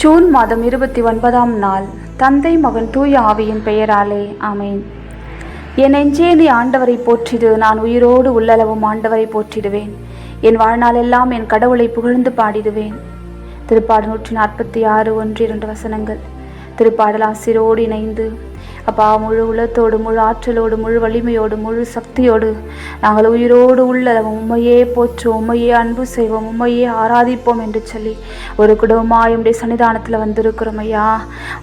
June மாதம் இருபத்தி ஒன்பதாம் நாள். தந்தை மகன் தூய ஆவியின் பெயராலே ஆமேன். என் நெஞ்சே நீ ஆண்டவரை போற்றிடு நான் உயிரோடு உள்ளளவும் ஆண்டவரை போற்றிடுவேன். என் வாழ்நாளெல்லாம் என் கடவுளை புகழ்ந்து பாடிடுவேன். திருப்பாடு நூற்றி நாற்பத்தி ஆறு ஒன்று இரண்டு வசனங்கள். திருப்பாடல் ஆசிரோடு இணைந்து அப்பா முழு உலத்தோடு முழு ஆற்றலோடு முழு வலிமையோடு முழு சக்தியோடு நாங்கள் உயிரோடு உள்ள உண்மையே போற்றுவோம் உண்மையே அன்பு செய்வோம் உண்மையே ஆராதிப்போம் என்று சொல்லி ஒரு குடும்பமாக என்னுடைய சன்னிதானத்தில் வந்திருக்கிறோம் ஐயா.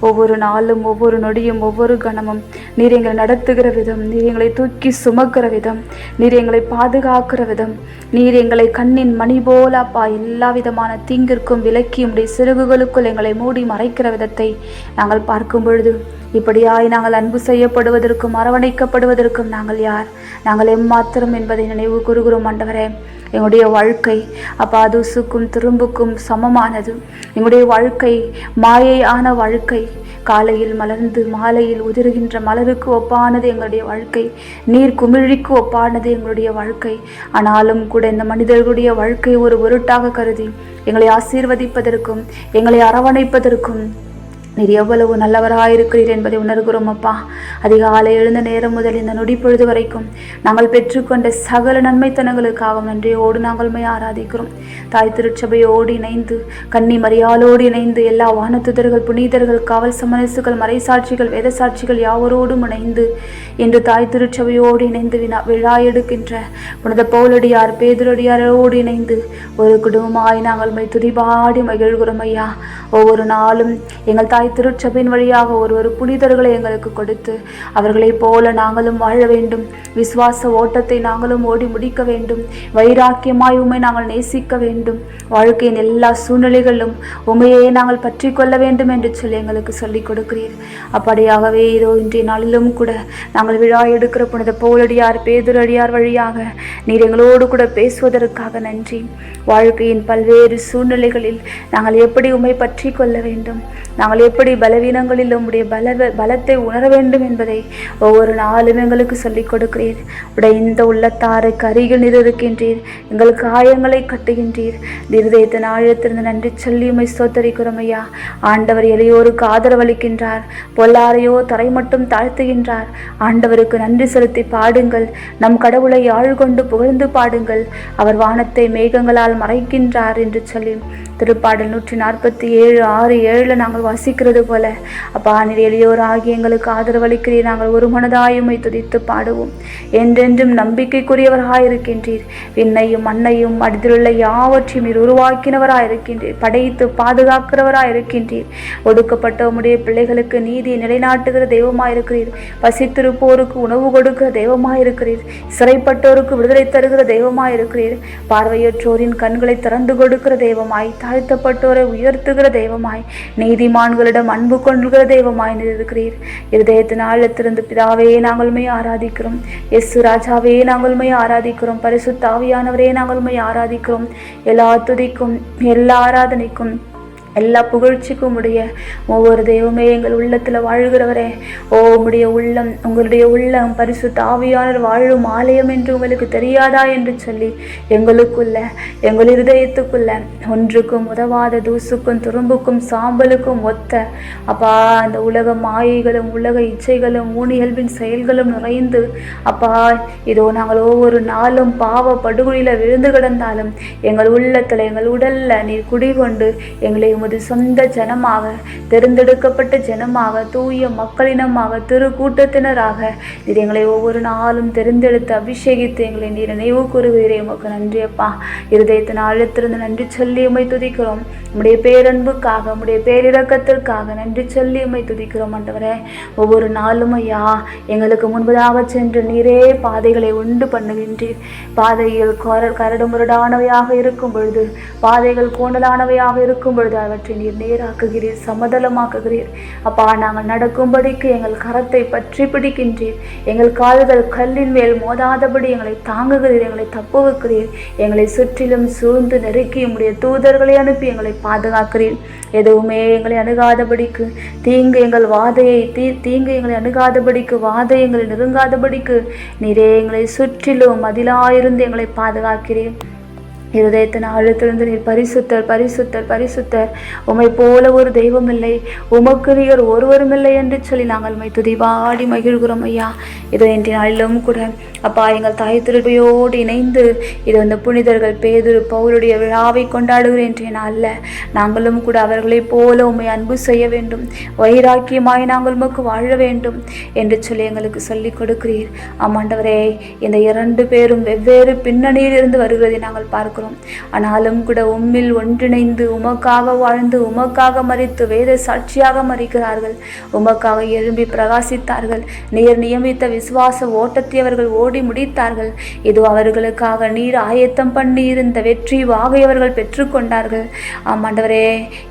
ஒவ்வொரு நாளும் ஒவ்வொரு நொடியும் ஒவ்வொரு கணமும் நீர் எங்களை நடத்துகிற விதம் நீர் எங்களை தூக்கி சுமக்கிற விதம் நீர் எங்களை பாதுகாக்கிற விதம் நீர் எங்களை கண்ணின் மணி போல அப்பா எல்லா விதமான தீங்கிற்கும் விலக்கி உடைய சிறகுகளுக்குள் எங்களை மூடி மறைக்கிற விதத்தை நாங்கள் பார்க்கும் பொழுது இப்படியாய் நாங்கள் அன்பு செய்யப்படுவதற்கும் அரவணைக்கப்படுவதற்கும் நாங்கள் யார்? நாங்கள் எம்மாத்திரம் என்பதை நினைவு கூறுகிறோம் ஆண்டவரே. எங்களுடைய வாழ்க்கை அப்பா தூசுக்கும் திரும்புக்கும் சமமானது. எங்களுடைய வாழ்க்கை மாயையான வாழ்க்கை. காலையில் மலர்ந்து மாலையில் உதிர்கின்ற மலருக்கு ஒப்பானது எங்களுடைய வாழ்க்கை. நீர் குமிழிக்கு ஒப்பானது எங்களுடைய வாழ்க்கை. ஆனாலும் கூட இந்த மனிதர்களுடைய வாழ்க்கை ஒரு பொருட்டாக கருதி எங்களை ஆசீர்வதிப்பதற்கும் எங்களை அரவணைப்பதற்கும் நீர் எவ்வளவு நல்லவராயிருக்கிறீர் என்பதை உணர்கிறோம் அப்பா. அதிகாலை எழுந்த நேரம் முதல் இந்த நொடி பொழுது வரைக்கும் நாங்கள் பெற்றுக்கொண்ட சகல நன்மைத்தனங்களுக்காக நன்றியோடு நாங்கள் மை ஆராதிக்கிறோம். தாய் திருச்சபையோடு இணைந்து கன்னி மரியாளோடு இணைந்து எல்லா வானத்துதர்கள் புனிதர்கள் காவல் சமரசுகள் மறைசாட்சிகள் வேத சாட்சிகள் யாவரோடும் இணைந்து இன்று தாய் திருச்சபையோடு இணைந்து வினா விழா எடுக்கின்ற உனது பௌலடியார் பேதுரடியாரோடு இணைந்து ஒரு குடும்பமாய் நாங்கள் மை துதிபாடி மகிழ்கிறோம் ஐயா. ஒவ்வொரு நாளும் எங்கள் தாய் திருச்சபையின் வழியாக ஒரு ஒரு புனிதர்களை எங்களுக்கு கொடுத்து அவர்களைப் போல நாங்களும் வாழ வேண்டும். விசுவாச ஓட்டத்தை நாங்களும் ஓடி முடிக்க வேண்டும். வைராக்கியமாய் உண்மை நாங்கள் நேசிக்க வேண்டும். வாழ்க்கையின் எல்லா சூழ்நிலைகளிலும் உண்மையை நாங்கள் பற்றி கொள்ள வேண்டும் என்று சொல்லி எங்களுக்கு சொல்லிக் கொடுக்கிறீர். அப்படியாகவே இதோ இன்றைய நாளிலும் கூட நாங்கள் விழா எடுக்கிற புனித போலடியார் பேதுரடியார் வழியாக நீர் எங்களோடு கூட பேசுவதற்காக நன்றி. வாழ்க்கையின் பல்வேறு சூழ்நிலைகளில் நாங்கள் எப்படி உமை பற்றி கொள்ள வேண்டும்? நாங்கள் எப்படி பலவீனங்களில் உம்முடைய பல பலத்தை உணர வேண்டும் என்பதை ஒவ்வொரு நாளும் எங்களுக்கு சொல்லிக் கொடுக்கிறீர். உடைய இந்த உள்ளத்தாருக்கு அருகில் நீர் இருக்கின்றீர் எங்கள் காயங்களை கட்டுகின்றீர். இருதயத்தின் ஆழத்திலிருந்து நன்றி சொல்லி உமை ஸ்தோத்தரிக்கிறோம் ஐயா. ஆண்டவர் எளியோருக்கு ஆதரவளிக்கின்றார் பொல்லாரையோ தரை மட்டும் தாழ்த்துகின்றார். ஆண்டவருக்கு நன்றி செலுத்தி பாடுங்கள். நம் கடவுளை ஆழ்கொண்டு புகழ்ந்து பாடுங்கள். அவர் வானத்தை மேகங்களால் மறைக்கின்றார் என்று சொல்லி திருப்பாடல் நூற்றி நாற்பத்தி ஏழு ஆறு ஏழில் நாங்கள் வாசிக்கிறது போல அப்பா நீர் எளியோர் ஆகிய எங்களுக்கு ஆதரவளிக்கிறீர். நாங்கள் ஒரு மனதாயுமை துதித்து பாடுவோம். என்றென்றும் நம்பிக்கைக்குரியவராயிருக்கின்றீர் விண்ணையும் மண்ணையும் அடித்திலுள்ள யாவற்றையும் நீர் உருவாக்கினவராயிருக்கின்றீர். படைத்து பாதுகாக்கிறவராயிருக்கின்றீர். ஒடுக்கப்பட்ட உம்முடைய பிள்ளைகளுக்கு நீதியை நிலைநாட்டுகிற தெய்வமாயிருக்கிறீர். பசித்திருப்போருக்கு உணவு கொடுக்கிற தெய்வமாயிருக்கிறீர். சிறைப்பட்டோருக்கு விடுதலை தருகிற தெய்வமாயிருக்கிறீர். பார்வையற்றோரின் கண்களை திறந்து கொடுக்கிற தெய்வமாய் தாழ்த்தப்பட்டோரை உயர்த்துகிற தெய்வமாய் நீதிமான்களிடம் அன்பு கொள்கிற தெய்வமாய் இருக்கிறீர் இருதயத்தின் ஆழத்திலிருந்து பிதாவே நாங்களுமே ஆராதிக்கிறோம். எஸ் ராஜாவே நாங்களுமே ஆராதிக்கிறோம். பரிசுத்தாவியானவரே நாங்களுமே ஆராதிக்கிறோம். எல்லா துதிக்கும் எல்லா ஆராதனைக்கும் எல்லா புகழ்ச்சிக்கும் உடைய ஒவ்வொரு தெய்வமே எங்கள் உள்ளத்தில் வாழ்கிறவரே. ஓ உம்முடைய உள்ளம் உங்களுடைய உள்ளம் பரிசு தாவியாளர் வாழும் ஆலயம் என்று உங்களுக்கு தெரியாதா என்று சொல்லி எங்களுக்குள்ள எங்கள் இருதயத்துக்குள்ள ஒன்றுக்கும் உதவாத தூசுக்கும் துரும்புக்கும் சாம்பலுக்கும் ஒத்த அப்பா அந்த உலக மாயைகளும் உலக இச்சைகளும் ஊனியல்பின் செயல்களும் நிறைந்து அப்பா இதோ நாங்கள் ஒவ்வொரு நாளும் பாவ படுகொலியில் விழுந்து கிடந்தாலும் எங்கள் உள்ளத்தில் எங்கள் உடலில் நீர் குடிகொண்டு எங்களை உமது சொந்த ஜனமாக தேர்ந்தெடுக்கப்பட்ட ஜனமாக தூய மக்களினமாக திரு கூட்டத்தினராக நீர் எங்களை ஒவ்வொரு நாளும் தெரிந்தெடுத்து அபிஷேகித்து எங்களை நீர் நினைவு கூறுகிறே உமக்கு நன்றியப்பா இருதயத்தின் ஆழத்திலிருந்து நன்றி சொல்லி உமை துதிக்கிறோம். உம்முடைய பேரன்புக்காக உம்முடைய பேரிறக்கத்திற்காக நன்றி சொல்லி உமை துதிக்கிறோம் ஆண்டவரே. ஒவ்வொரு நாளும் ஐயா எங்களுக்கு முன்பதாக சென்று நீரே பாதைகளை உண்டு பண்ணுகின்றீர். பாதைகள் கரடு முரடானவையாக இருக்கும் பொழுது பாதைகள் கோணலானவையாக இருக்கும் பொழுது அவற்றை நீர் நேராக்குகிறீர் சமதளமாக்குகிறீர். அப்பா நாங்கள் நடக்கும்படிக்கு எங்கள் கரத்தை பற்றி பிடிக்கின்றீர். எங்கள் கால்கள் கல்லின் மேல் மோதாதபடி எங்களை தாங்குகிறீர் எங்களை தப்புவிக்கிறீர். எங்களை சுற்றிலும் சூழ்ந்து நெருக்கி உம்முடைய தூதர்களை அனுப்பி எங்களை பாதுகாக்கிறீர். எதுவுமே எங்களை அணுகாதபடிக்கு தீங்கு எங்கள் வாதையை தீ தீங்கு எங்களை அணுகாதபடிக்கு வாதை எங்களை நெருங்காதபடிக்கு நீரே எங்களை சுற்றிலும் மதிலாயிருந்து எங்களை பாதுகாக்கிறேன் இருதயத்தின் ஆழத்திலிருந்து நீர் பரிசுத்தர் பரிசுத்தர் பரிசுத்தர். உமை போல ஒரு தெய்வம் இல்லை உமக்கு நிகர் ஒருவரும் இல்லை என்று சொல்லி நாங்கள் உம்மை துதிவாடி மகிழ்கிறோம் ஐயா. இதோ இன்றைய நாளிலும் கூட அப்பா எங்கள் தாய் திருப்பையோடு இணைந்து இது இந்த புனிதர்கள் பேதுரு பவுலுடைய விழாவை கொண்டாடுகிற இன்றைய நாளில் நாங்களும் கூட அவர்களைப் போல உம்மை அன்பு செய்ய வேண்டும். வைராக்கியமாய் நாங்கள் உமக்கு வாழ வேண்டும் என்று சொல்லி எங்களுக்கு சொல்லிக் கொடுக்கிறீர். ஆமாண்டவரே இந்த இரண்டு பேரும் வெவ்வேறு பின்னணியில் இருந்து வருகிறதை நாங்கள் பார்க்கிறோம். ஆனாலும் கூட உம்மில் ஒன்றிணைந்து உமக்காக வாழ்ந்து உமக்காக மறித்து வேத சாட்சியாக மறிக்கிறார்கள். உமக்காக எழும்பி பிரகாசித்தார்கள். நீர் நியமித்த விசுவாச ஓட்டத்தை அவர்கள் ஓடி முடித்தார்கள். இது அவர்களுக்காக நீர் ஆயத்தம் பண்ணி இருந்த வெற்றி வாகை அவர்கள் பெற்றுக்கொண்டார்கள் ஆமாண்டவரே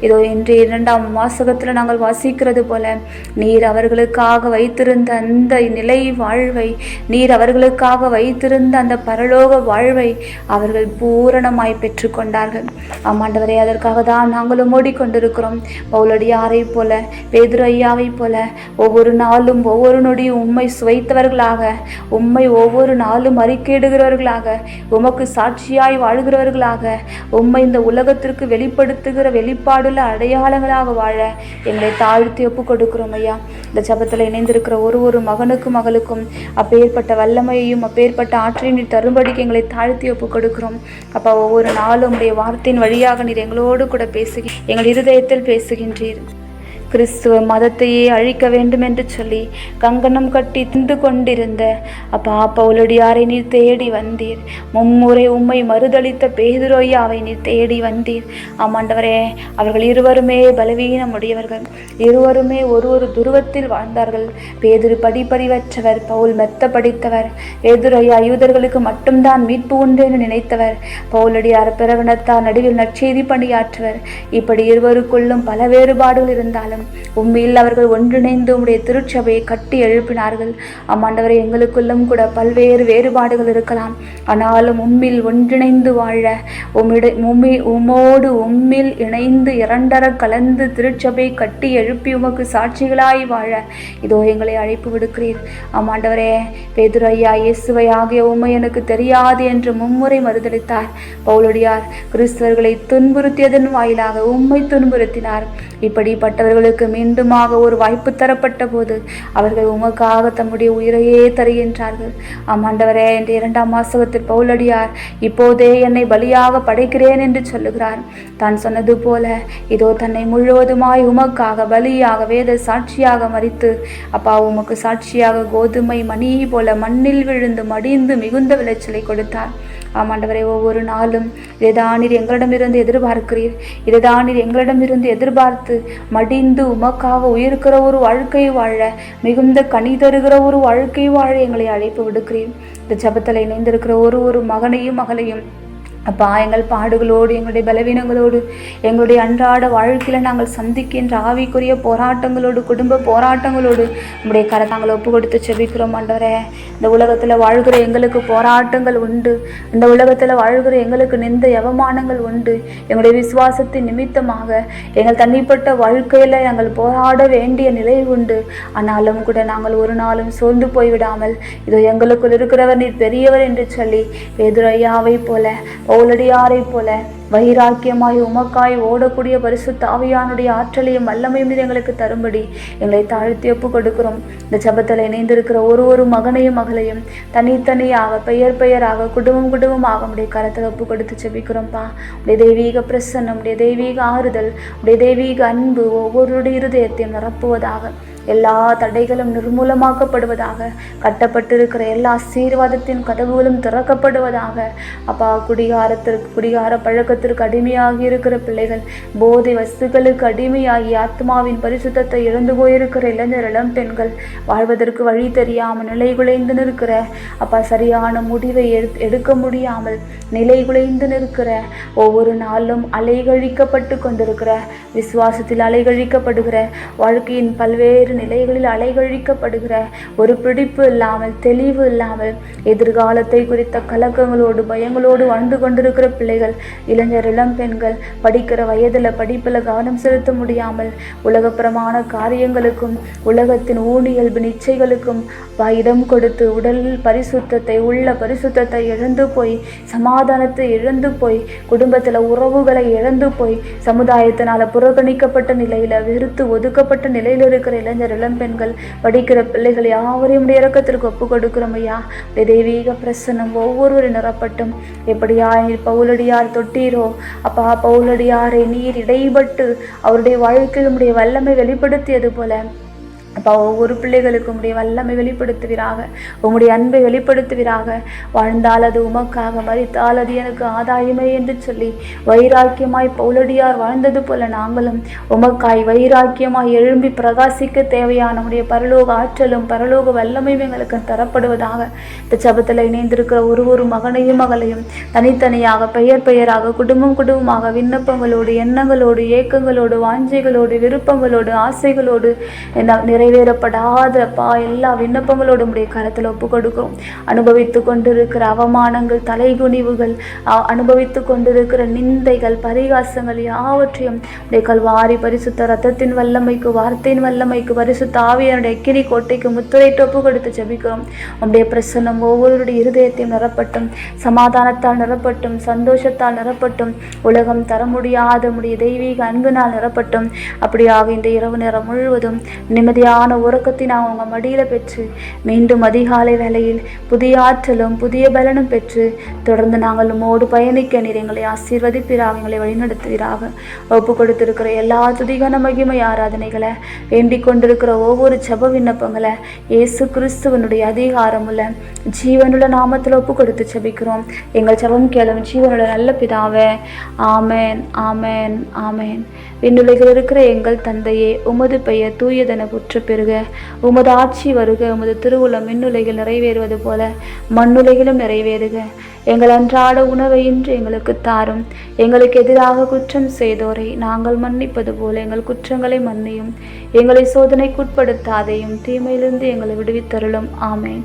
இதோ இன்று இரண்டாம் வாசகத்தில் நாங்கள் வாசிக்கிறது போல நீர் அவர்களுக்காக வைத்திருந்த அந்த நிலை வாழ்வை நீர் அவர்களுக்காக வைத்திருந்த அந்த பரலோக வாழ்வை அவர்கள் பூரணமாய் பெற்றுக்கொண்டார்கள். ஆமாண்டவரே அதற்காக தான் நாங்களும் ஓடிக்கொண்டிருக்கிறோம். பவுலடியாரை போல பேதுரு ஐயாவைப் போல ஒவ்வொரு நாளும் ஒவ்வொரு நொடியும் உண்மை சுவைத்தவர்களாக உண்மை ஒவ்வொரு நாளும் அறிக்கையிடுகிறவர்களாக உமக்கு சாட்சியாய் வாழ்கிறவர்களாக உண்மை இந்த உலகத்திற்கு வெளிப்படுத்துகிற வெளிப்பாடுள்ள அடையாளங்களாக வாழ எங்களை தாழ்த்தி ஒப்பு கொடுக்கிறோம் ஐயா. இந்த ஜபத்தில் இணைந்திருக்கிற ஒரு ஒரு மகனுக்கும் மகளுக்கும் அப்பேற்பட்ட வல்லமையையும் அப்பேற்பட்ட ஆற்றையும் நீர் தரும்படிக்கு எங்களை தாழ்த்தி ஒப்பு கொடுக்கிறோம். அப்பா ஒவ்வொரு நாளும் உடைய வார்த்தையின் வழியாக நீர் எங்களோடு கூட பேசுகி எங்கள் இருதயத்தில் பேசுகின்றீர். கிறிஸ்துவ மதத்தையே அழிக்க வேண்டும் என்று சொல்லி கங்கணம் கட்டி திந்து கொண்டிருந்த அப்பா பவுலடியாரை நீர் தேடி வந்தீர்? மும்முறை உம்மை மறுதளித்த பேதுரோயாவை நீர் தேடி வந்தீர். ஆமாண்டவரே அவர்கள் இருவருமே பலவீனமுடையவர்கள். இருவருமே ஒரு ஒரு துருவத்தில் வாழ்ந்தார்கள். பேதுரு படிப்பறிவற்றவர் பவுல் மெத்த படித்தவர். பேதுரையா யூதர்களுக்கு மட்டும்தான் மீட்பு உண்டு என்று நினைத்தவர். பவுலடியார் பிறவினத்தார் நடுவில் நற்செய்தி பணியாற்றவர். இப்படி இருவருக்குள்ளும் பல வேறுபாடுகள் இருந்தாலும் உண்மையில் அவர்கள் ஒன்றிணைந்து உம்முடைய திருச்சபையை கட்டி எழுப்பினார்கள். ஆமாண்டவரை எங்களுக்குள்ளும் கூட பல்வேறு வேறுபாடுகள் இருக்கலாம். ஆனாலும் உம்மில் ஒன்றிணைந்து வாழ உம்மிட உம்மி உமோடு உம்மில் இணைந்து இரண்டர கலந்து திருச்சபை கட்டி எழுப்பி உமக்கு சாட்சிகளாய் வாழ இதோ எங்களை அழைப்பு விடுக்கிறீர். ஆமாண்டவரே பேதுரையா இயேசுவை ஆகிய உம்மை எனக்கு தெரியாது என்று மும்முறை மறுதளித்தார். பவுலடியார் கிறிஸ்தவர்களை துன்புறுத்தியதன் வாயிலாக உம்மை துன்புறுத்தினார். இப்படிப்பட்டவர்களுக்கு மீண்டுமாக ஒரு வாய்ப்பு தரப்பட்ட போது அவர்கள் உமக்காக தம்முடைய உயிரையே தருகின்றார்கள். ஆமாண்டவரே இந்த இரண்டாம் மாசகத்தில் பவுலடியார் இப்போதே என்னை பலியாக படைக்கிறேன் என்று சொல்லுகிறார். தான் சொன்னது போல இதோ தன்னை முழுவதுமாய் உமக்காக பலியாக வேத சாட்சியாக மறித்து அப்பா உமக்கு சாட்சியாக கோதுமை மணி போல மண்ணில் விழுந்து மடிந்து மிகுந்த விளைச்சலை கொடுத்தார். ஆமாண்டவரை ஒவ்வொரு நாளும் இதைதான் நீர் எங்களிடமிருந்து எதிர்பார்க்கிறீர். இதைதான் நீர் எங்களிடமிருந்து எதிர்பார்த்து மடிந்து உமக்காக உயிருக்கிற ஒரு வாழ்க்கை வாழ மிகுந்த கனி தருகிற ஒரு வாழ்க்கை வாழ எங்களை அழைப்பு விடுக்கிறேன் இந்த ஜபத்தில் இணைந்திருக்கிற ஒரு ஒரு மகனையும் மகளையும் அப்பா எங்கள் பாடுகளோடு எங்களுடைய பலவீனங்களோடு எங்களுடைய அன்றாட வாழ்க்கையில் நாங்கள் சந்திக்கின்ற ஆவிக்குரிய போராட்டங்களோடு குடும்ப போராட்டங்களோடு உங்களுடைய கரத்தாங்களை ஒப்பு கொடுத்து செபிக்கிறோம் ஆண்டவரே. இந்த உலகத்தில் வாழ்கிற எங்களுக்கு போராட்டங்கள் உண்டு. இந்த உலகத்தில் வாழ்கிற எங்களுக்கு நிந்த அவமானங்கள் உண்டு. எங்களுடைய விசுவாசத்தின் நிமித்தமாக எங்கள் தனிப்பட்ட வாழ்க்கையில் நாங்கள் போராட வேண்டிய நிலை உண்டு. ஆனாலும் கூட நாங்கள் ஒரு நாளும் சோர்ந்து போய்விடாமல் இதோ எங்களுக்குள் இருக்கிறவர் நீர் பெரியவர் என்று சொல்லி பேதுரையாவை போல பவுலடியாரை போல வைராக்கியமாய் உமக்காய் ஓடக்கூடிய பரிசு தாவியானுடைய ஆற்றலையும் வல்லமையும் எங்களுக்கு தரும்படி எங்களை தாழ்த்தி ஒப்பு கொடுக்கிறோம் இந்த ஜபத்தில் இணைந்திருக்கிற ஒரு ஒரு மகனையும் மகளையும் தனித்தனியாக பெயர் பெயராக குடும்பம் குடும்பமாக உடைய கரத்தில் ஒப்பு கொடுத்து செபிக்கிறோம்ப்பா உடைய தெய்வீக பிரசன்னம் உடைய தெய்வீக ஆறுதல் உடைய தெய்வீக அன்பு ஒவ்வொருடைய இருதயத்தையும் நிரப்புவதாக எல்லா தடைகளும் நிர்மூலமாக்கப்படுவதாக கட்டப்பட்டிருக்கிற எல்லா ஆசீர்வாதத்தின் கதவுகளும் திறக்கப்படுவதாக அப்பா குடிகாரத்திற்கு குடிகார பழக்கத்திற்கு அடிமையாகி இருக்கிற பிள்ளைகள் போதை வஸ்துக்களுக்கு அடிமையாகி ஆத்மாவின் பரிசுத்தத்தை இழந்து போயிருக்கிற இளைஞர் இளம் பெண்கள் வாழ்வதற்கு வழி தெரியாமல் நிலை குலைந்து நிற்கிற அப்பா சரியான முடிவை எடு எடுக்க முடியாமல் நிலை குலைந்து நிற்கிற ஒவ்வொரு நாளும் அலைகழிக்கப்பட்டு கொண்டிருக்கிற விசுவாசத்தில் அலைகழிக்கப்படுகிற வாழ்க்கையின் பல்வேறு நிலைகளில் அலைகழிக்கப்படுகிற ஒரு பிடிப்பு இல்லாமல் தெளிவு இல்லாமல் எதிர்காலத்தை குறித்த கலக்கங்களோடு பயங்களோடு வாழ்ந்து கொண்டிருக்கிற பிள்ளைகள் இளைஞர் இளம் பெண்கள் படிக்கிற வயதில் படிப்பில் கவனம் செலுத்த முடியாமல் உலகப்புறமான காரியங்களுக்கும் உலகத்தின் ஊனியல்பு நிச்சயங்களுக்கும் இடம் கொடுத்து உடல் பரிசுத்தத்தை உள்ள பரிசுத்தத்தை இழந்து போய் சமாதானத்தை இழந்து போய் குடும்பத்தில் உறவுகளை இழந்து போய் சமுதாயத்தினால புறக்கணிக்கப்பட்ட நிலையில் வெறுத்து ஒதுக்கப்பட்ட நிலையில் இருக்கிற இளைஞர் இளம்பெண்கள் படிக்கிற பிள்ளைகள் யாவரையும் உடைய இறக்கத்திற்கு ஒப்பு கொடுக்கிறோம் ஐயா. உடைய தெய்வீக பிரசன்னம் ஒவ்வொருவரும் நிறப்பட்டும் எப்படியா பவுலடியார் தொட்டீரோ அப்பா பவுலடியாரை நீர் இடைபட்டு அவருடைய வாழ்க்கையில் உடைய வல்லமை வெளிப்படுத்தியது போல அப்பா ஒவ்வொரு பிள்ளைகளுக்கும் உம்முடைய வல்லமை வெளிப்படுத்துவீராக உம்முடைய அன்பை வெளிப்படுத்துவீராக. வாழ்ந்தால் அது உமக்காக மறித்தால் அது எனக்கு ஆதாயமே என்று சொல்லி வைராக்கியமாய் பௌலடியார் வாழ்ந்தது போல நாங்களும் உமக்காய் வைராக்கியமாய் எழும்பி பிரகாசிக்க தேவையான உடைய பரலோக ஆற்றலும் பரலோக வல்லமையும் எங்களுக்கு தரப்படுவதாக. இந்த சபத்தில் இணைந்திருக்கிற ஒரு ஒரு மகனையும் மகளையும் தனித்தனியாக பெயர் பெயராக குடும்பம் குடும்பமாக விண்ணப்பங்களோடு எண்ணங்களோடு ஏக்கங்களோடு வாஞ்சைகளோடு விருப்பங்களோடு ஆசைகளோடு நிறை நிறைவேறப்படாத அப்பா எல்லா விண்ணப்பங்களோடும் உடைய கரத்தில் ஒப்பு கொடுக்கிறோம் அனுபவித்து கொண்டிருக்கிற அவமானங்கள் தலைகுனிவுகள் அனுபவித்து கொண்டிருக்கிற நிந்தைகள் பரிகாசங்கள் யாவற்றையும் உடைய கல்வாரி பரிசுத்த ரத்தத்தின் வல்லமைக்கு வார்த்தையின் வல்லமைக்கு பரிசுத்த ஆவியனுடைய கிரி கோட்டைக்கு முத்துரைட்டு ஒப்பு கொடுத்து ஜபிக்கிறோம். உடைய பிரசன்னம் ஒவ்வொருடைய இருதயத்தையும் நிரப்பட்டும் சமாதானத்தால் நிரப்பட்டும் சந்தோஷத்தால் நிரப்பட்டும் உலகம் தர முடியாத முடிய தெய்வீக அன்பினால் நிரப்பட்டும். அப்படியாக இந்த இரவு நேரம் முழுவதும் நிம்மதியாக நிம்மதியான உறக்கத்தை நான் உங்கள் மடியில் பெற்று மீண்டும் அதிகாலை வேலையில் புதிய ஆற்றலும் புதிய பலனும் பெற்று தொடர்ந்து நாங்கள் உம்மோடு பயணிக்க நீர் எங்களை ஆசீர்வதிப்பீராக எங்களை வழிநடத்துவீராக. ஒப்பு கொடுத்திருக்கிற எல்லா துதிகன மகிமை ஆராதனைகளை வேண்டிக் கொண்டிருக்கிற ஒவ்வொரு ஜப விண்ணப்பங்களை இயேசு கிறிஸ்துவனுடைய அதிகாரமுள்ள ஜீவனுள்ள நாமத்தில் ஒப்பு கொடுத்து ஜெபிக்கிறோம். எங்கள் ஜபம் கேளும் ஜீவனுள்ள நல்ல பிதாவே. ஆமென் ஆமென் ஆமேன். விண்ணுலகில் இருக்கிற எங்கள் தந்தையே உமது பெயர் தூயதென புற்று பெறுக உமது ஆட்சி வருக உமது திருவுளம் மின்னுலகில் நிறைவேறுவது போல மண்ணுலகிலும் நிறைவேறுக. எங்கள் அன்றாட உணவை இன்று எங்களுக்கு தாரும். எங்களுக்கு எதிராக குற்றம் செய்தோரை நாங்கள் மன்னிப்பது போல எங்கள் குற்றங்களை மன்னியும். எங்களை சோதனைக்குட்படுத்தாதையும் தீமையிலிருந்து எங்களை விடுவித்தருளும். ஆமேன்.